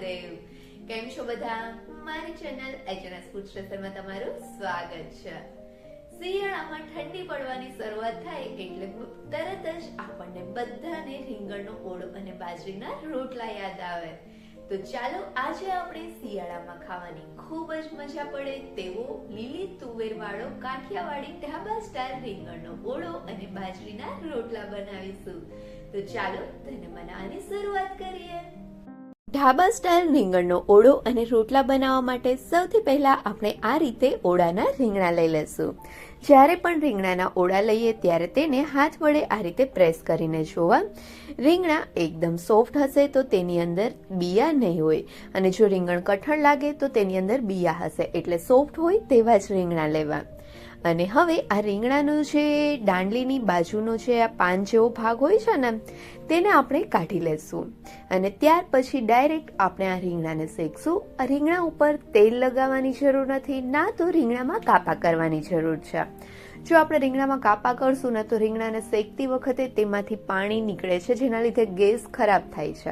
મહાદેવ કેમ છો બધા? મારી ચેનલ એચએનએસ ફૂડ સ્ટેશનમાં તમારું સ્વાગત છે. શિયાળામાં ઠંડી પડવાની શરૂઆત થાય એટલે તરત જ આપણને બધાને રીંગણનો ઓળો અને બાજરીના રોટલા યાદ આવે. તો ચાલો આજે આપણે શિયાળામાં ખાવાની ખૂબ જ મજા પડે તેવો લીલી તુવેર વાળો કાઠિયાવાડી ઢાબા સ્ટાઇલ રીંગણનો ઓળો અને બાજરીના રોટલા બનાવીશું. તો ચાલો તેને મનાની શરૂઆત કરીએ. ઢાબા સ્ટાઇલ રીંગણનો ઓળો અને રોટલા બનાવવા માટે સૌથી પહેલા આપણે આ રીતે ઓળાના રીંગણા લઈ લઈશું. જ્યારે પણ રીંગણાના ઓળા લઈએ ત્યારે તેને હાથ વડે આ રીતે પ્રેસ કરીને જોવા. રીંગણા એકદમ સોફ્ટ હશે તો તેની અંદર બિયા નહીં હોય. અને જો રીંગણ કઠણ લાગે તો તેની અંદર બિયા હશે. એટલે સોફ્ટ હોય તેવા જ રીંગણા લેવા. અને હવે આ રીંગણાનું જે દાંડલીની બાજુનો જે આ પાન જેવો ભાગ હોય છે ને, તેને આપણે કાઢી લેશું. અને ત્યાર પછી ડાયરેક્ટ આપણે આ રીંગણાને શેકશું. રીંગણા ઉપર તેલ લગાવવાની જરૂર નથી, ના તો રીંગણામાં કાપા કરવાની જરૂર છે. જો આપણે રીંગણામાં કાપા કરશું ને, તો રીંગણાને શેકતી વખતે તેમાંથી પાણી નીકળે છે, જેના લીધે ગેસ ખરાબ થાય છે.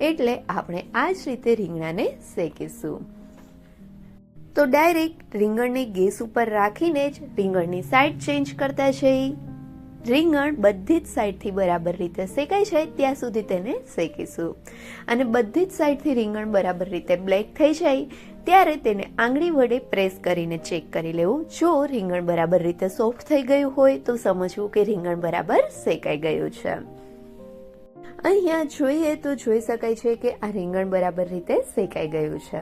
એટલે આપણે આ જ રીતે રીંગણાને શેકીશું. તો ડાયરેક્ટ રીંગણને ગેસ ઉપર રાખીને જ રીંગણની સાઈડ ચેન્જ કરતા જઈ. રીંગણ બધી જ સાઈડથી બરાબર રીતે શેકાય છે, ત્યાં સુધી તેને શેકીશું. અને બધી જ સાઈડથી રીંગણ બરાબર રીતે બ્લેક થઈ જાય, ત્યારે તેને આંગળી વડે પ્રેસ કરીને ચેક કરી લેવું. જો રીંગણ બરાબર રીતે સોફ્ટ થઈ ગયું હોય, તો સમજવું કે રીંગણ બરાબર શેકાઈ ગયું છે. અહીંયા જોઈએ તો જોઈ શકાય છે કે આ રીંગણ બરાબર રીતે શેકાઈ ગયું છે.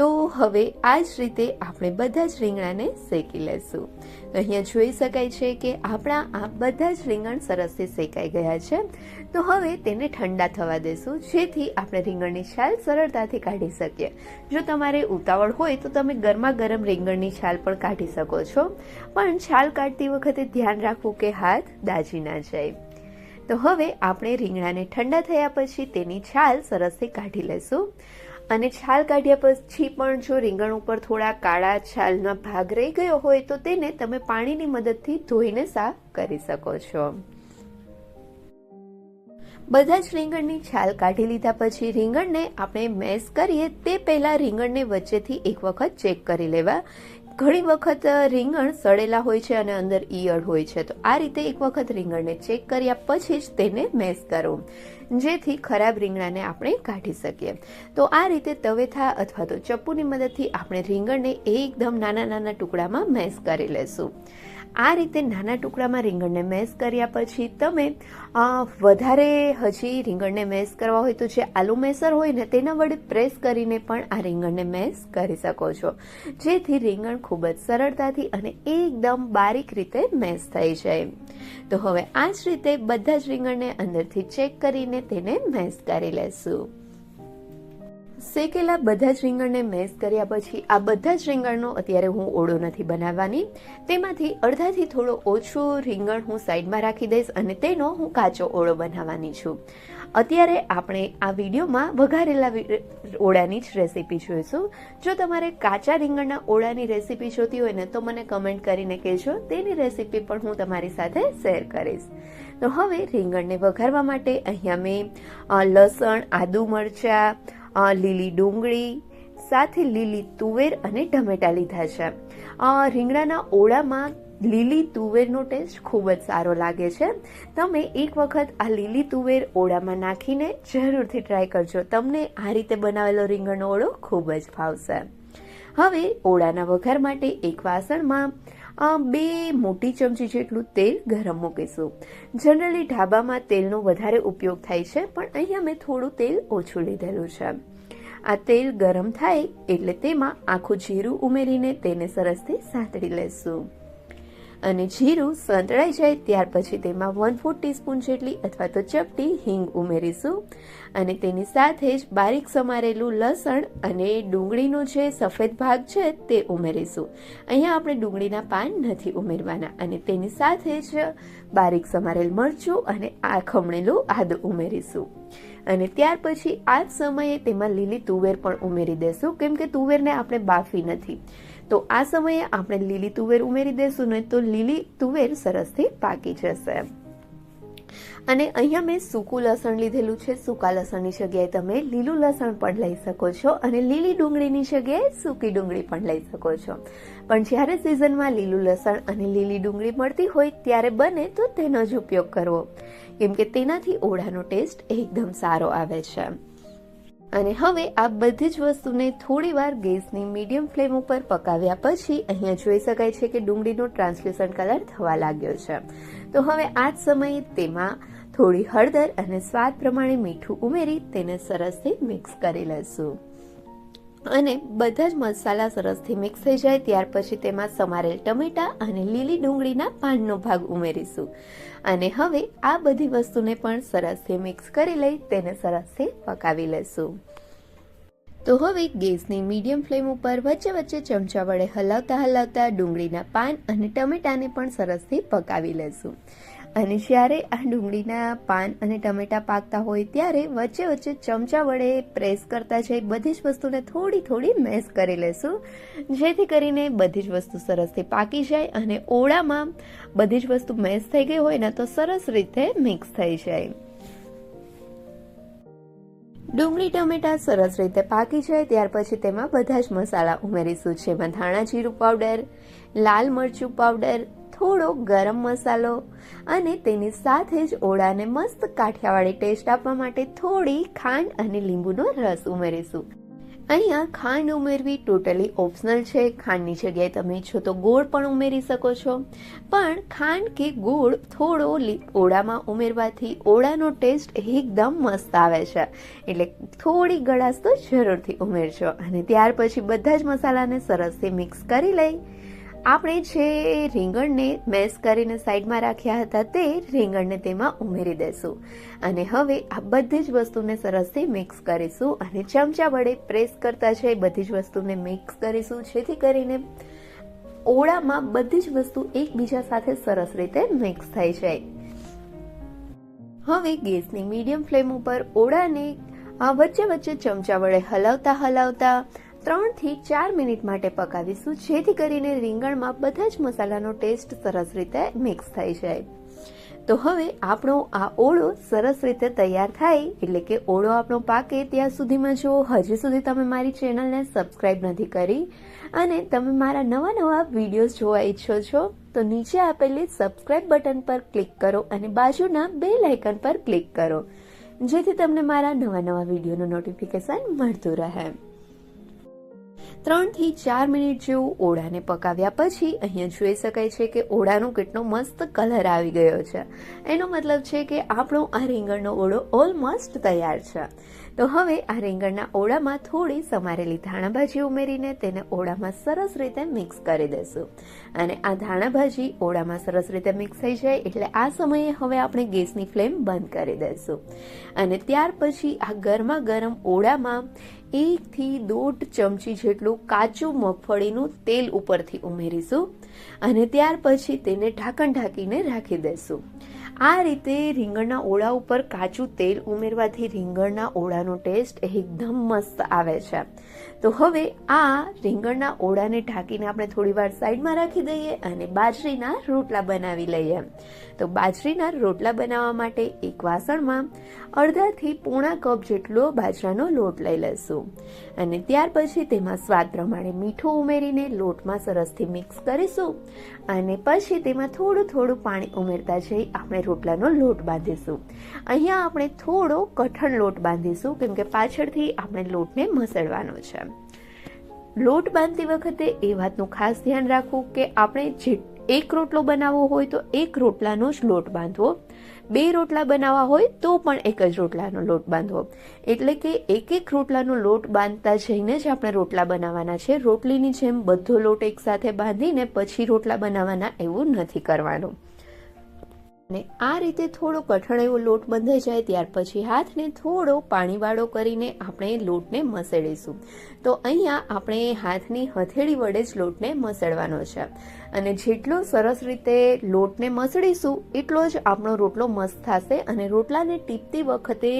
તો હવે આ જ રીતે આપણે બધા જ રીંગણાને શેકી લેશું. અહીંયા જોઈ શકાય છે કે આપણા આ બધા જ રીંગણ સરસથી શેકાઈ ગયા છે. તો હવે તેને ઠંડા થવા દેશું, જેથી આપણે રીંગણની છાલ સરળતાથી કાઢી શકીએ. જો તમારે ઉતાવળ હોય તો તમે ગરમા ગરમ રીંગણની છાલ પણ કાઢી શકો છો. પણ છાલ કાઢતી વખતે ધ્યાન રાખવું કે હાથ દાજી ના જાય. તો હવે આપણે રીંગણાને ઠંડા થયા પછી તેની છાલ સરસથી કાઢી લેશું અને છાલ કાઢ્યા પછી પણ જો રીંગણ ઉપર થોડા કાળા છાલના ભાગ રહી ગયો હોય તો તેને તમે પાણીની મદદથી ધોઈને સાફ કરી શકો છો. બધા જ રીંગણની છાલ કાઢી લીધા પછી રીંગણને આપણે મેશ કરીએ તે પહેલાં રીંગણને વચ્ચેથી એક વખત ચેક કરી લેવા. ઘણી વખત રીંગણ સડેલા હોય છે અને અંદર ઈયળ હોય છે. તો આ રીતે એક વખત રીંગણને ચેક કર્યા પછી જ તેને મેસ કરો. જેથી ખરાબ રીંગણાને આપણે કાઢી શકીએ. તો આ રીતે તવેથા અથવા તો ચપ્પુની મદદથી આપણે રીંગણને એકદમ નાના નાના ટુકડામાં મેશ કરી લેશું. આ રીતે નાના ટુકડામાં રીંગણને મેશ કર્યા પછી તમે વધારે હજી રીંગણને મેસ કરવા હોય તો જે આલુ મેસર હોય ને તેના વડે પ્રેસ કરીને પણ આ રીંગણને મેસ કરી શકો છો. જેથી રીંગણ ખૂબ જ સરળતાથી અને એકદમ બારીક રીતે મેશ થઈ જાય. તો હવે આ જ રીતે બધા જ રીંગણને અંદરથી ચેક કરીને તેને મેશ કરી લેશું. શેકેલા બધા જ રીંગણને મેશ કર્યા પછી આ બધા જ રીંગણનો અત્યારે હું ઓળો નથી બનાવવાની. તેમાંથી અડધાથી થોડો ઓછો રીંગણ હું સાઈડમાં રાખી દઈશ અને તેનો હું કાચો ઓળો બનાવવાની છું. અત્યારે આપણે આ વિડીયોમાં વઘારેલા ઓળાની જ રેસીપી જોઈશું. જો તમારે કાચા રીંગણના ઓળાની રેસીપી જોતી હોય ને તો મને કમેન્ટ કરીને કહેજો. તેની રેસીપી પણ હું તમારી સાથે શેર કરીશ. તો હવે રીંગણને વઘારવા માટે અહીંયા મેં લસણ, આદુ મરચાં લીલી ડુંગળી, સાથે લીલી તુવેર અને ટમેટા લીધા છે. રીંગણાના ઓળામાં લીલી તુવેરનો ટેસ્ટ ખૂબ જ સારો લાગે છે. તમે એક વખત આ લીલી તુવેર ઓળામાં નાખીને જરૂરથી ટ્રાય કરજો. તમને આ રીતે બનાવેલો રીંગણનો ઓળો ખૂબ જ ભાવશે હવે ઓળાના વઘાર માટે એક વાસણમાં બે મોટી ચમચી જેટલું તેલ ગરમ મૂકીશું. જનરલી ઢાબામાં તેલનો વધારે ઉપયોગ થાય છે, પણ અહીંયા મેં થોડું તેલ ઓછું લીધેલું છે. આ તેલ ગરમ થાય એટલે તેમાં આખું જીરું ઉમેરીને તેને સરસથી સાંતળી લેશું. અને જીરું સંતળાઈ જાય ત્યાર પછી તેમાં વન ફોર ટીસ્પૂન જેટલી અથવા તો ચપટી હિંગ ઉમેરીશું. અને તેની સાથે જ બારીક સમારેલું લસણ અને ડુંગળીનો જે સફેદ ભાગ છે તે ઉમેરીશું. અહીંયા આપણે ડુંગળીના પાન નથી ઉમેરવાના અને તેની સાથે જ બારીક સમારેલ મરચું અને આ ખમણેલું આદ ઉમેરીશું. અને ત્યાર પછી આ જ સમયે તેમાં લીલી તુવેર પણ ઉમેરી દેશું. કેમ કે તુવેરને આપણે બાફી નથી. તો આ સમયે આપણે લીલી તુવેર ઉમેરી દેશું ને તો લીલી તુવેર સરસથી પાકી જશે. અને અહીંયા મેં સૂકું લસણ લીધેલું છે. સૂકા લસણની જગ્યાએ તમે લીલું લસણ પણ લઈ શકો છો અને લીલી ડુંગળીની જગ્યાએ સૂકી ડુંગળી પણ લઈ શકો છો. પણ જ્યારે સિઝનમાં લીલું લસણ અને લીલી ડુંગળી મળતી હોય ત્યારે બને તો તેનો જ ઉપયોગ કરવો. કેમ કે તેનાથી ઓળાનો ટેસ્ટ એકદમ સારો આવે છે. અને હવે આ બધી જ વસ્તુને થોડી વાર ગેસની મીડિયમ ફ્લેમ ઉપર પકાવ્યા પછી અહીંયા જોઈ શકાય છે કે ડુંગળીનો ટ્રાન્સલ્યુસન્ટ કલર થવા લાગ્યો છે. તો હવે આ જ સમયે તેમાં થોડી હળદર અને સ્વાદ પ્રમાણે મીઠું ઉમેરી તેને સરસથી મિક્સ કરી લઈશું. અને બધા જ મસાલા સરસથી મિક્સ થઈ જાય, ત્યાર પછી તેમાં સમારેલ ટમેટા અને લીલી ડુંગળીના પાનનો ભાગ ઉમેરીશું. અને હવે આ બધી વસ્તુને પણ સરસથી મિક્સ કરી લઈ તેને સરસથી પકાવી લઈશું તો હવે ગેસની મીડિયમ ફ્લેમ ઉપર વચ્ચે વચ્ચે ચમચા વડે હલાવતા હલાવતા ડુંગળીના પાન અને ટમેટાને પણ સરસથી પકાવી લઈશું અને જ્યારે આ ડુંગળીના પાન અને ટમેટા પાકતા હોય ત્યારે વચ્ચે વચ્ચે ચમચા વડે પ્રેસ કરતા જઈ બધી જ વસ્તુને થોડી થોડી મેસ કરી લેશું. જેથી કરીને બધી જ વસ્તુ સરસથી પાકી જાય અને ઓળામાં બધી જ વસ્તુ મેશ થઈ ગઈ હોય ને તો સરસ રીતે મિક્સ થઈ જાય. ડુંગળી, ટમેટા સરસ રીતે પાકી જાય ત્યાર પછી તેમાં બધા જ મસાલા ઉમેરીશું. જેમાં ધાણા જીરું પાવડર લાલ મરચું પાવડર થોડો ગરમ મસાલો અને તેની સાથે જ ઓળાને મસ્ત કાઠિયાવાડી ટેસ્ટ આપવા માટે થોડી ખાંડ અને લીંબુનો રસ ઉમેરીશું. અહીંયા ખાંડ ઉમેરવી ટોટલી ઓપ્શનલ છે. ખાંડની જગ્યાએ તમે ઈચ્છો તો ગોળ પણ ઉમેરી શકો છો. પણ ખાંડ કે ગોળ થોડો ઓળામાં ઉમેરવાથી ઓળાનો ટેસ્ટ એકદમ મસ્ત આવે છે. એટલે થોડી ગળાશ તો જરૂરથી ઉમેરજો. અને ત્યાર પછી બધા જ મસાલાને સરસથી મિક્સ કરી લઈ આપણે જે રીંગણને મેસ કરીને સાઈડમાં રાખ્યા હતા તે રીંગણને તેમાં ઉમેરી દેશું. અને હવે આ બધી જ વસ્તુને સરસથી મિક્સ કરીશું અને ચમચા વડે પ્રેસ કરતા છે બધી જ વસ્તુને મિક્સ કરીશું, જેથી કરીને ઓળામાં બધી જ વસ્તુ એકબીજા સાથે સરસ રીતે મિક્સ થઈ જાય. હવે ગેસની મીડિયમ ફ્લેમ ઉપર ઓળાને વચ્ચે વચ્ચે ચમચા વડે હલાવતા હલાવતા ત્રણથી ચાર મિનિટ માટે પકાવીશું, જેથી કરીને રીંગણમાં બધા જ મસાલાનો ટેસ્ટ સરસ રીતે મિક્સ થઈ જાય. તો હવે આપણો આ ઓળો સરસ રીતે તૈયાર થાય, એટલે કે ઓળો આપણો પાકે ત્યાં સુધીમાં જો હજી સુધી તમે મારી ચેનલને સબસ્ક્રાઈબ નથી કરી, અને તમે મારા નવા નવા વિડીયોઝ જોવા ઈચ્છો છો, તો નીચે આપેલી સબસ્ક્રાઇબ બટન પર ક્લિક કરો અને બાજુના બે લાઇકન પર ક્લિક કરો, જેથી તમને મારા નવા નવા વિડીયોનું નોટિફિકેશન મળતું રહે. ત્રણથી ચાર મિનિટ જેવું ઓળાને પકાવ્યા પછી અહીંયા જોઈ શકાય છે કે ઓળાનો કેટલો મસ્ત કલર આવી ગયો છે. એનો મતલબ છે કે આપણો આ રીંગણનો ઓળો ઓલમોસ્ટ તૈયાર છે. તો હવે આ રીંગણના ઓળામાં થોડી સમારેલી ધાણાભાજી ઉમેરીને તેને ઓળામાં સરસ રીતે મિક્સ કરી દેશું. અને આ ધાણાભાજી ઓળામાં સરસ રીતે મિક્સ થઈ જાય એટલે આ સમયે હવે આપણે ગેસની ફ્લેમ બંધ કરી દઈશું અને ત્યાર પછી આ ગરમા ગરમ ઓળામાં એકથી દોઢ ચમચી જેટલું કાચું મગફળીનું તેલ ઉપરથી ઉમેરીશું અને ત્યાર પછી તેને ઢાંકણ ઢાંકીને રાખી દઈશું. આ રીતે રીંગણના ઓળા ઉપર કાચું તેલ ઉમેરવાથી રીંગણના ઓળાનો ટેસ્ટ એકદમ મસ્ત આવે છે. તો હવે આ રીંગણના ઓળાને ઢાંકીને આપણે થોડી વાર સાઈડમાં રાખી દઈએ અને બાજરીના રોટલા બનાવી લઈએ. તો બાજરીના રોટલા બનાવવા માટે એક વાસણમાં અડધાથી પોણા કપ જેટલો બાજરાનો લોટ લઈ લઈશું. અને ત્યાર પછી તેમાં સ્વાદ પ્રમાણે મીઠું ઉમેરીને લોટમાં સરસથી મિક્સ કરીશું. અને પછી તેમાં થોડું થોડું પાણી ઉમેરતા જઈ આપણે રોટલાનો લોટ બાંધીશું. અહીંયા આપણે થોડો કઠણ લોટ બાંધીશું, કેમ કે પાછળથી આપણે લોટને મસળવાનો છે. લોટ બાંધતી વખતે એ વાતનું ખાસ ધ્યાન રાખવું કે આપણે જે એક રોટલો બનાવવો હોય તો એક રોટલાનો જ લોટ બાંધવો. બે રોટલા બનાવવા હોય તો પણ એક જ રોટલાનો લોટ બાંધવો. એટલે કે એક એક રોટલાનો લોટ બાંધતા જઈને જ આપણે રોટલા બનાવવાના છે. રોટલીની જેમ બધો લોટ એકસાથે બાંધીને પછી રોટલા બનાવવાના એવું નથી કરવાનું. અને આ રીતે થોડો કઠણ એવો લોટ બંધાઈ જાય ત્યાર પછી હાથને થોડો પાણીવાળો કરીને આપણે લોટને મસળીશું. તો અહીંયા આપણે હાથની હથેળી વડે જ લોટને મસળવાનો છે. અને જેટલો સરસ રીતે લોટને મસળીશું, એટલો જ આપણો રોટલો મસ્ત થશે અને રોટલાને ટીપતી વખતે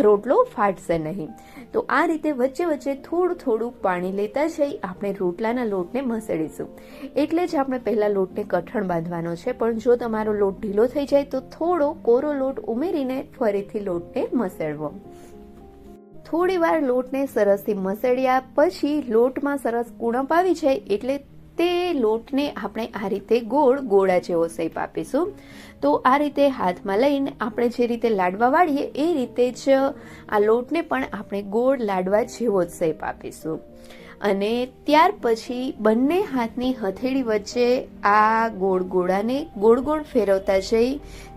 રોટલો ફાટશે નહીં. તો આ રીતે વચ્ચે વચ્ચે થોડું થોડું પાણી લેતા જઈ આપણે રોટલાના લોટને મસળીશું. એટલે જ આપણે પહેલાં લોટને કઠણ બાંધવાનો છે, પણ જો તમારો લોટ ઢીલો થઈ જાય તો થોડો કોરો લોટ ઉમેરીને ફરીથી લોટને મસળવો. થોડી વાર લોટને સરસથી મસળ્યા પછી લોટમાં સરસ કુણપ આવી જાય એટલે તે લોટને આપણે આ રીતે ગોળ ગોળા જેવો શેપ આપીશું. તો આ રીતે હાથમાં લઈને આપણે જે રીતે લાડવા વાળીએ એ રીતે જ આ લોટને પણ આપણે ગોળ લાડવા જેવો જ શેપ આપીશું. અને ત્યાર પછી બંને હાથની હથેળી વચ્ચે આ ગોળ ગોળાને ગોળ ગોળ ફેરવતા જઈ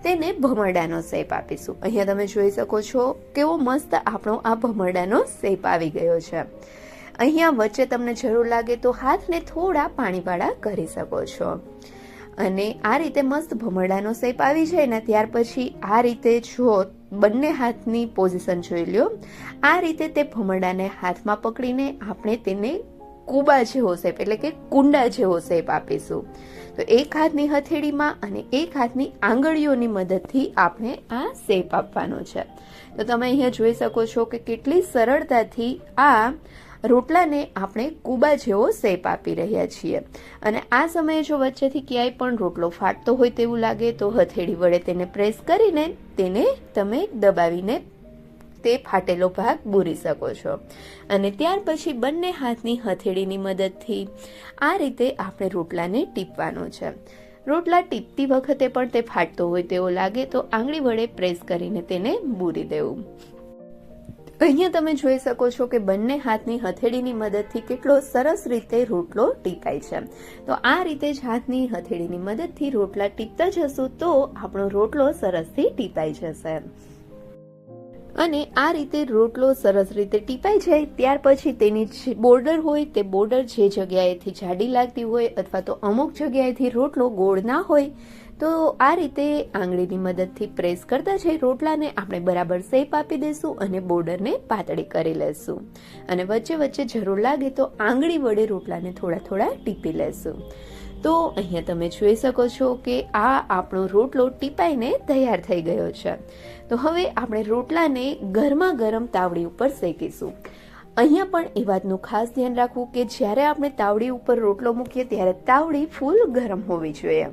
તેને ભમરડાનો શેપ આપીશું. અહીંયા તમે જોઈ શકો છો કેવો મસ્ત આપણો આ ભમરડાનો શેપ આવી ગયો છે. અહીંયા વચ્ચે તમને જરૂર લાગે તો હાથને થોડા પાણીવાળા કરી શકો છો. અને આ રીતે મસ્ત ભમરડાનો શેપ આવી જાય ને ત્યાર પછી આ રીતે જો બંને હાથની પોઝિશન જોઈ લ્યો. આ રીતે તે ભમરડાને હાથમાં પકડીને આપણે તેને કુબા જેવો શેપ એટલે કે કુંડા જેવો શેપ આપીશું. તો એક હાથની હથેળીમાં અને એક હાથની આંગળીઓની મદદથી આપણે આ શેપ આપવાનો છે. તો તમે અહીંયા જોઈ શકો છો કે કેટલી સરળતાથી આ રોટલાને આપણે કુબા જેવો શેપ આપી રહ્યા છીએ. અને આ સમયે જો વચ્ચેથી ક્યાંય પણ રોટલો ફાટતો હોય તેવું લાગે, તો હથેળી વડે તેને પ્રેસ કરીને તેને તમે દબાવીને તે ફાટેલો ભાગ બૂરી શકો છો. અને ત્યાર પછી બંને હાથની હથેળીની મદદથી આ રીતે આપણે રોટલાને ટીપવાનો છે. રોટલા ટીપતી વખતે પણ તે ફાટતો હોય તેવો લાગે, તો આંગળી વડે પ્રેસ કરીને તેને બૂરી દેવું. અહીંયા તમે જોઈ શકો છો કે બંને હાથની હથેળીની મદદથી કેટલો સરસ રીતે રોટલો ટીપાય છે. તો આ રીતે જ હાથની હથેળીની મદદથી રોટલા ટીપતા જશું તો આપણો રોટલો સરસથી ટીપાઈ જશે. અને આ રીતે રોટલો સરસ રીતે ટીપાઈ જાય ત્યાર પછી તેની બોર્ડર હોય તે બોર્ડર જે જગ્યાએથી જાડી લાગતી હોય અથવા તો અમુક જગ્યાએથી રોટલો ગોળ ના હોય તો આ રીતે આંગળીની મદદથી પ્રેસ કરતા જઈ રોટલાને આપણે બરાબર શેપ આપી દઈશું અને બોર્ડરને પાતળી કરી લેશું. અને વચ્ચે વચ્ચે જરૂર લાગે તો આંગળી વડે રોટલાને થોડા થોડા ટીપી લેશું. તો અહીંયા તમે જોઈ શકો છો કે આ આપણો રોટલો ટીપાઈને તૈયાર થઈ ગયો છે. તો હવે આપણે રોટલાને ગરમા ગરમ તાવડી ઉપર શેકીશું. અહીંયા પણ એ વાતનું ખાસ ધ્યાન રાખવું કે જ્યારે આપણે તાવડી ઉપર રોટલો મૂકીએ ત્યારે તાવડી ફૂલ ગરમ હોવી જોઈએ.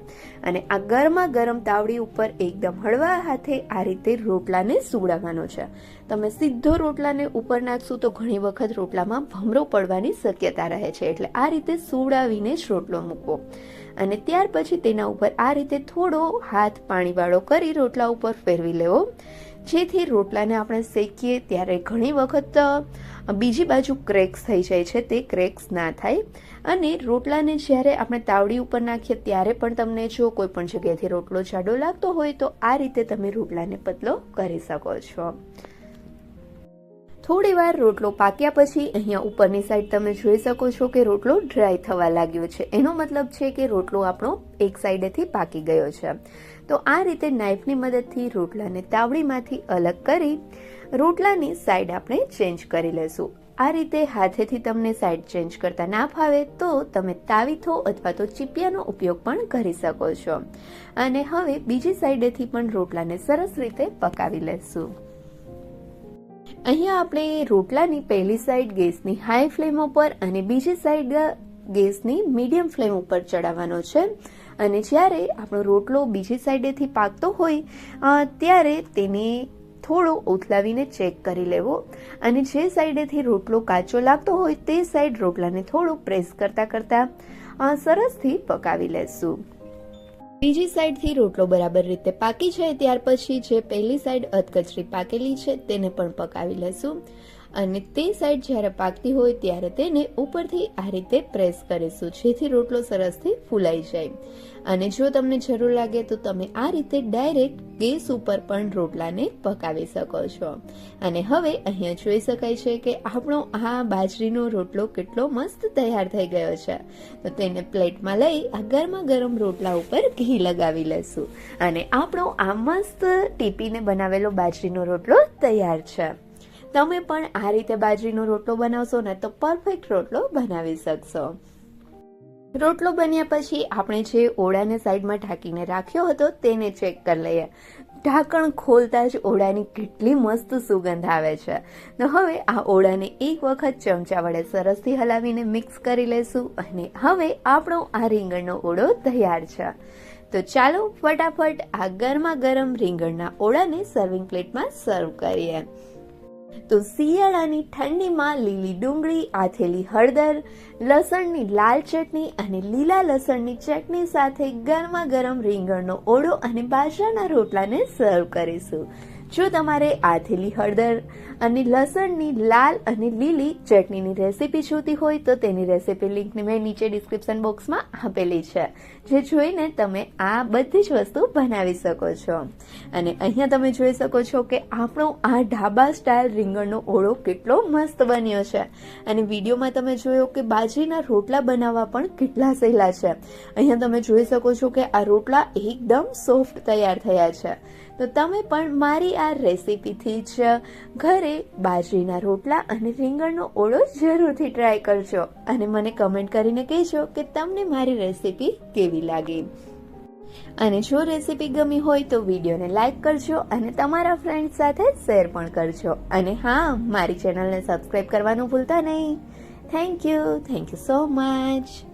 અને આ ગરમા ગરમ તાવડી ઉપર એકદમ હળવા હાથે આ રીતે રોટલાને સુવડાવવાનો છે. તમે સીધો રોટલાને ઉપર નાખશો તો ઘણી વખત રોટલામાં ભમરો પડવાની શક્યતા રહે છે. એટલે આ રીતે સુવડાવીને જ રોટલો મૂકવો. અને ત્યાર પછી તેના ઉપર આ રીતે થોડો હાથ પાણીવાળો કરી રોટલા ઉપર ફેરવી લેવો. જેથી રોટલાને આપણે શેકીએ ત્યારે ઘણી વખત બીજી બાજુ ક્રેક્સ થઈ જાય છે, તે ક્રેક્સ ના થાય. અને રોટલાને જ્યારે આપણે તાવડી ઉપર નાખીએ ત્યારે પણ તમને જો કોઈ પણ જગ્યાએથી રોટલો જાડો લાગતો હોય તો આ રીતે તમે રોટલાને પતલો કરી શકો છો. થોડી વાર રોટલો પાક્યા પછી અહીંયા ઉપરની સાઈડ તમે જોઈ શકો છો કે રોટલો ડ્રાય થવા લાગ્યો છે. એનો મતલબ છે કે રોટલો આપણો એક સાઈડેથી પાકી ગયો છે. તો આ રીતે નાઈફની મદદથી રોટલાને તાવડીમાંથી અલગ કરી રોટલાની સાઈડ આપણે ચેન્જ કરી લેશું. આ રીતે હાથેથી તમને સાઈડ ચેન્જ કરતા ના ફાવે તો તમે તાવીથો અથવા તો ચીપિયાનો ઉપયોગ પણ કરી શકો છો. અને હવે બીજી સાઈડેથી પણ રોટલાને સરસ રીતે પકાવી લેશું. અહીંયા આપણે રોટલાની પહેલી સાઈડ ગેસની હાઈ ફ્લેમ ઉપર અને બીજી સાઈડ ગેસની મીડિયમ ફ્લેમ ઉપર ચડાવવાનો છે. અને જ્યારે આપણો રોટલો બીજી સાઈડેથી પાકતો હોય ત્યારે તેને થોડો ઉથલાવીને ચેક કરી લેવો. અને જે સાઈડેથી રોટલો કાચો લાગતો હોય, તે સાઈડ રોટલાને થોડું પ્રેસ કરતાં કરતાં સરસથી પકાવી લેશું. બીજી સાઈડથી રોટલો બરાબર રીતે પાકી જાય ત્યાર પછી જે પહેલી સાઈડ અધકચરી પાકેલી છે તેને પણ પકાવી લેશું. અને તે સાઈડ જ્યારે પાકતી હોય ત્યારે તેને ઉપરથી આ રીતે પ્રેસ કરીશું, જેથી રોટલો સરસથી ફૂલાઈ જાય. અને જો તમને જરૂર લાગે તો તમે આ રીતે ડાયરેક્ટ ગેસ ઉપર પણ રોટલાને પકાવી શકો છો. અને હવે અહીંયા જોઈ શકાય છે કે આપણો આ બાજરીનો રોટલો કેટલો મસ્ત તૈયાર થઈ ગયો છે. તો તેને પ્લેટમાં લઈ આ ગરમા ગરમ રોટલા ઉપર ઘી લગાવી લેશું. અને આપણો આ મસ્ત ટીપીને બનાવેલો બાજરીનો રોટલો તૈયાર છે. તમે પણ આ રીતે બાજરીનો રોટલો બનાવશો ને તો પરફેક્ટ રોટલો બનાવી શકશો. રોટલો બન્યા પછી આપણે જે ઓળાને સાઈડમાં ઢાંકીને રાખ્યો હતો તેને ચેક કરી લઈએ. ઢાંકણ ખોલતા જ ઓળાની કેટલી મસ્ત સુગંધ આવે છે. તો હવે આ ઓળાને એક વખત ચમચા વડે સરસથી હલાવીને મિક્સ કરી લેશું અને હવે આપણો આ રીંગણનો ઓળો તૈયાર છે. તો ચાલો ફટાફટ આ ગરમા ગરમ રીંગણના ઓળાને સર્વિંગ પ્લેટમાં સર્વ કરીએ. તો શિયાળાની ઠંડીમાં લીલી ડુંગળી, આથેલી હળદર, લસણની લાલ ચટણી અને લીલા લસણની ચટણી સાથે ગરમા ગરમ રીંગણનો ઓળો અને બાજરાના રોટલાને સર્વ કરીશું. જો તમારે આથેલી હળદર અને લસણની લાલ અને લીલી ચટણીની રેસીપી જોતી હોય તો તેની રેસીપી લિંકને મેં નીચે ડિસ્ક્રિપ્શન બોક્સમાં આપેલી છે, જે જોઈને તમે આ બધી જ વસ્તુ બનાવી શકો છો. અને અહીંયા તમે જોઈ શકો છો કે આપણો આ ઢાબા સ્ટાઇલ રીંગણનો ઓળો કેટલો મસ્ત બન્યો છે. અને વિડીયોમાં તમે જોયો કે બાજરીના રોટલા બનાવવા પણ કેટલા સહેલા છે. અહીંયા તમે જોઈ શકો છો કે આ રોટલા એકદમ સોફ્ટ તૈયાર થયા છે. તો તમે પણ મારી આ રેસીપીથી જ ઘરે બાજરીના રોટલા અને રીંગણનો ઓળો જરૂરથી ટ્રાય કરજો અને મને કમેન્ટ કરીને કહેજો કે તમને મારી રેસીપી કેવી લાગી. અને જો રેસીપી ગમી હોય તો વિડીયોને લાઇક કરજો અને તમારા ફ્રેન્ડ સાથે શેર પણ કરજો. અને હા, મારી ચેનલને સબસ્ક્રાઈબ કરવાનું ભૂલતા નહીં. Thank you thank you so much.